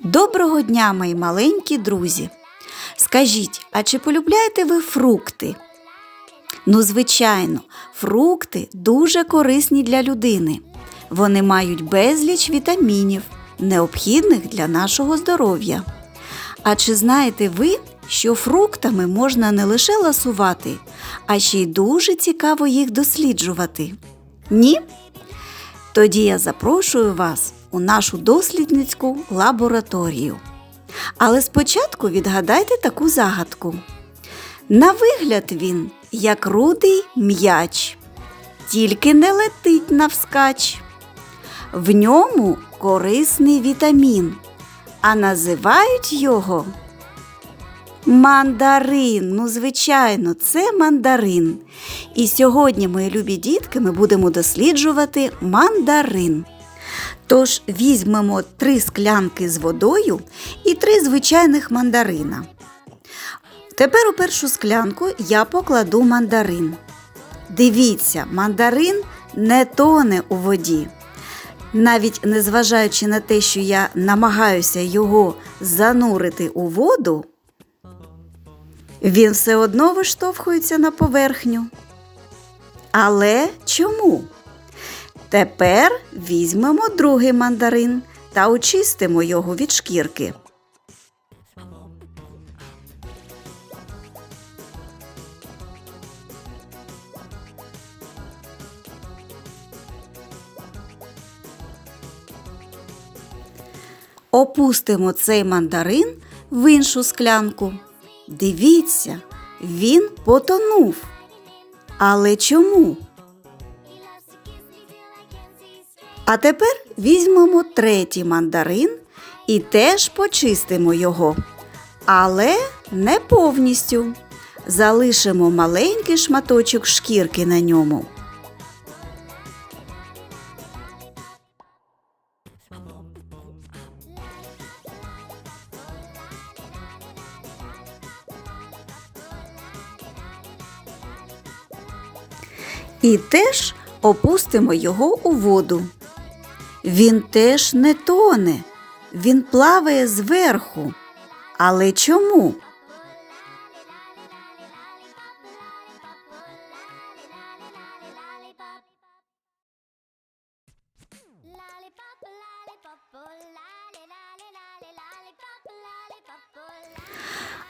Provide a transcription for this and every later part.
Доброго дня, мої маленькі друзі. Скажіть, а чи полюбляєте ви фрукти? Ну, звичайно, фрукти дуже корисні для людини. Вони мають безліч вітамінів, необхідних для нашого здоров'я. А чи знаєте ви, що фруктами можна не лише ласувати, а ще й дуже цікаво їх досліджувати? Ні? Тоді я запрошую вас у нашу дослідницьку лабораторію. Але спочатку відгадайте таку загадку. На вигляд він як рудий м'яч, тільки не летить навскач. В ньому корисний вітамін, а називають його мандарин. Ну, звичайно, це мандарин. І сьогодні, мої любі дітки, ми будемо досліджувати мандарин. Тож візьмемо три склянки з водою і три звичайних мандарина. Тепер у першу склянку я покладу мандарин. Дивіться, мандарин не тоне у воді. Навіть незважаючи на те, що я намагаюся його занурити у воду, він все одно виштовхується на поверхню. Але чому? Тепер візьмемо другий мандарин та очистимо його від шкірки. Опустимо цей мандарин в іншу склянку. Дивіться, він потонув. Але чому? А тепер візьмемо третій мандарин і теж почистимо його. Але не повністю. Залишимо маленький шматочок шкірки на ньому. І теж опустимо його у воду. Він теж не тоне, він плаває зверху. Але чому?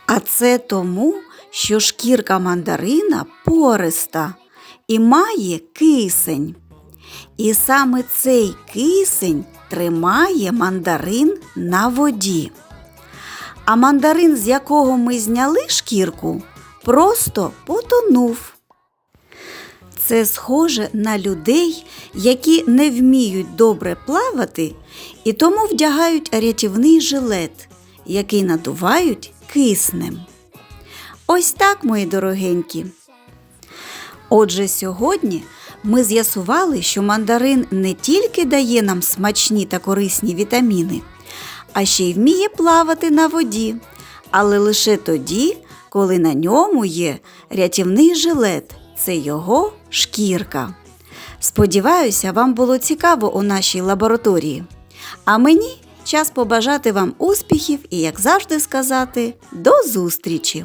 А це тому, що шкірка мандарина пориста і має кисень. І саме цей кисень тримає мандарин на воді. А мандарин, з якого ми зняли шкірку, просто потонув. Це схоже на людей, які не вміють добре плавати і тому вдягають рятівний жилет, який надувають киснем. Ось так, мої дорогенькі. Отже, сьогодні ми з'ясували, що мандарин не тільки дає нам смачні та корисні вітаміни, а ще й вміє плавати на воді, але лише тоді, коли на ньому є рятівний жилет це його шкірка. Сподіваюся, вам було цікаво у нашій лабораторії. А мені час побажати вам успіхів і, як завжди, сказати до зустрічі!